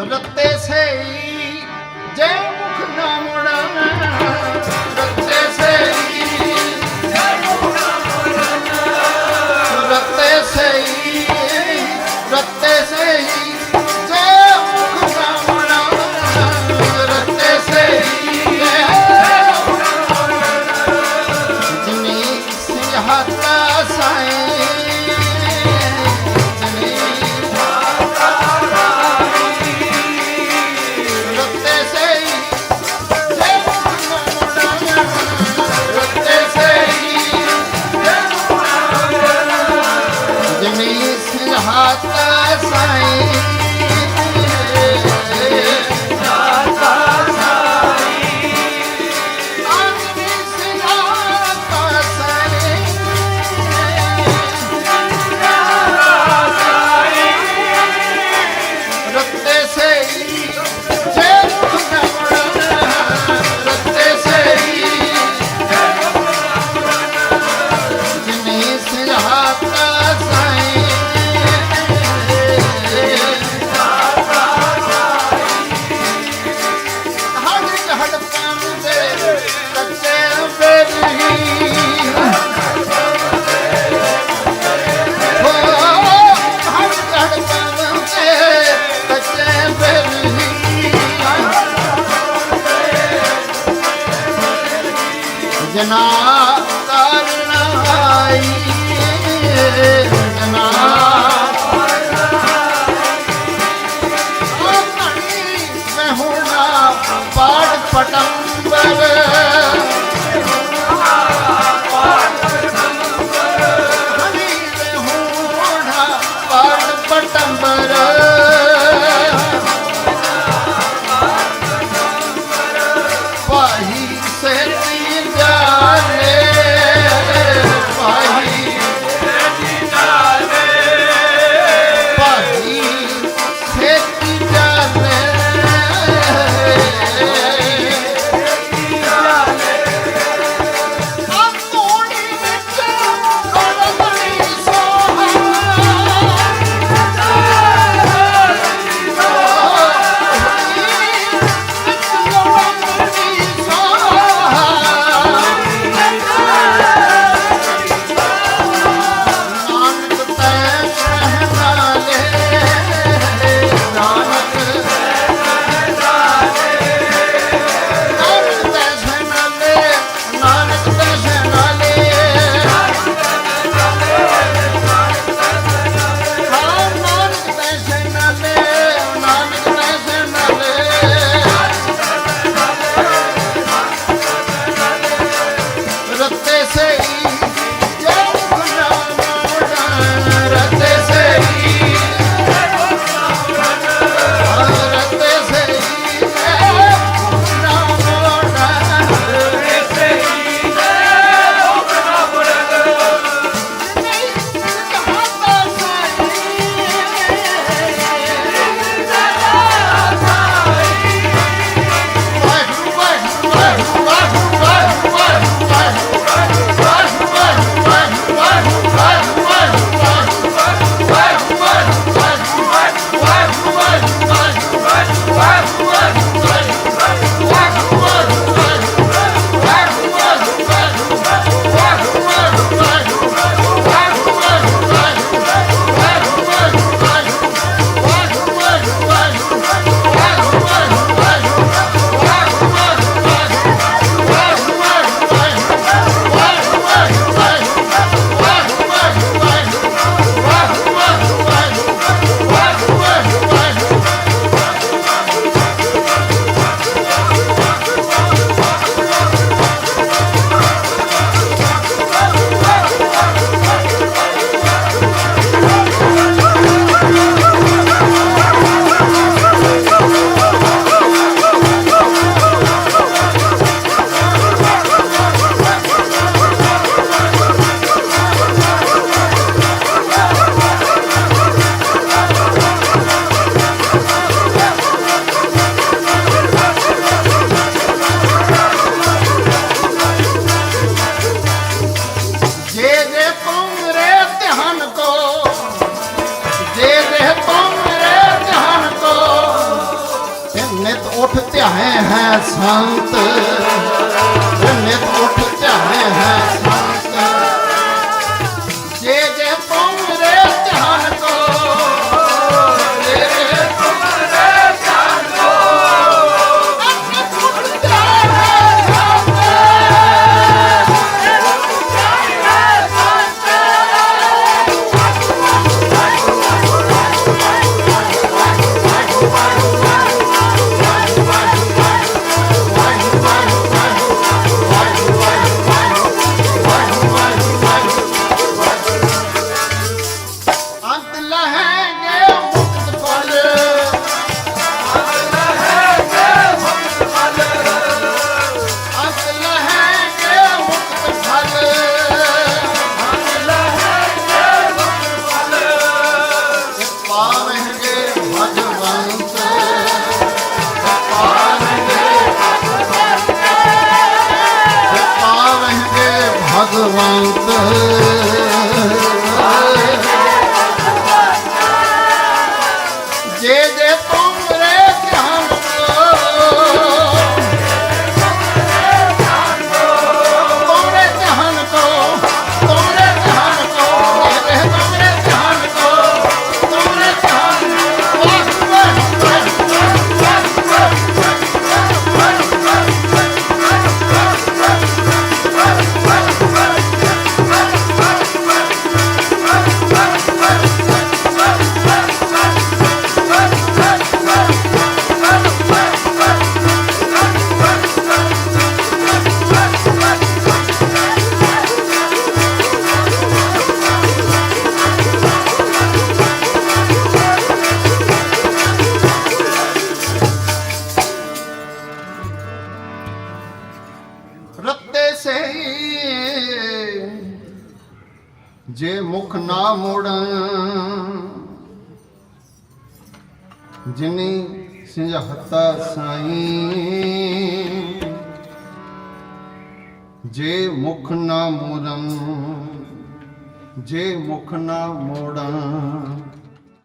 ਰੱਤੇ ਸਈ साई ਉਠ ਧਿਆਏ ਹੈ ਸੰਤ ਨਿਤ ਉਠ ਧਿਆਏ ਹੈ भगवन्तः ਜੇ ਮੁਖ ਨਾ ਮੋੜਾਂ, ਜਿਨੀ ਸਿੰਝਹਤਾ ਸਾਈਂ, ਜੇ ਮੁਖ ਨਾ ਮੋੜਾਂ, ਜੇ ਮੁਖ ਨਾ ਮੋੜਾਂ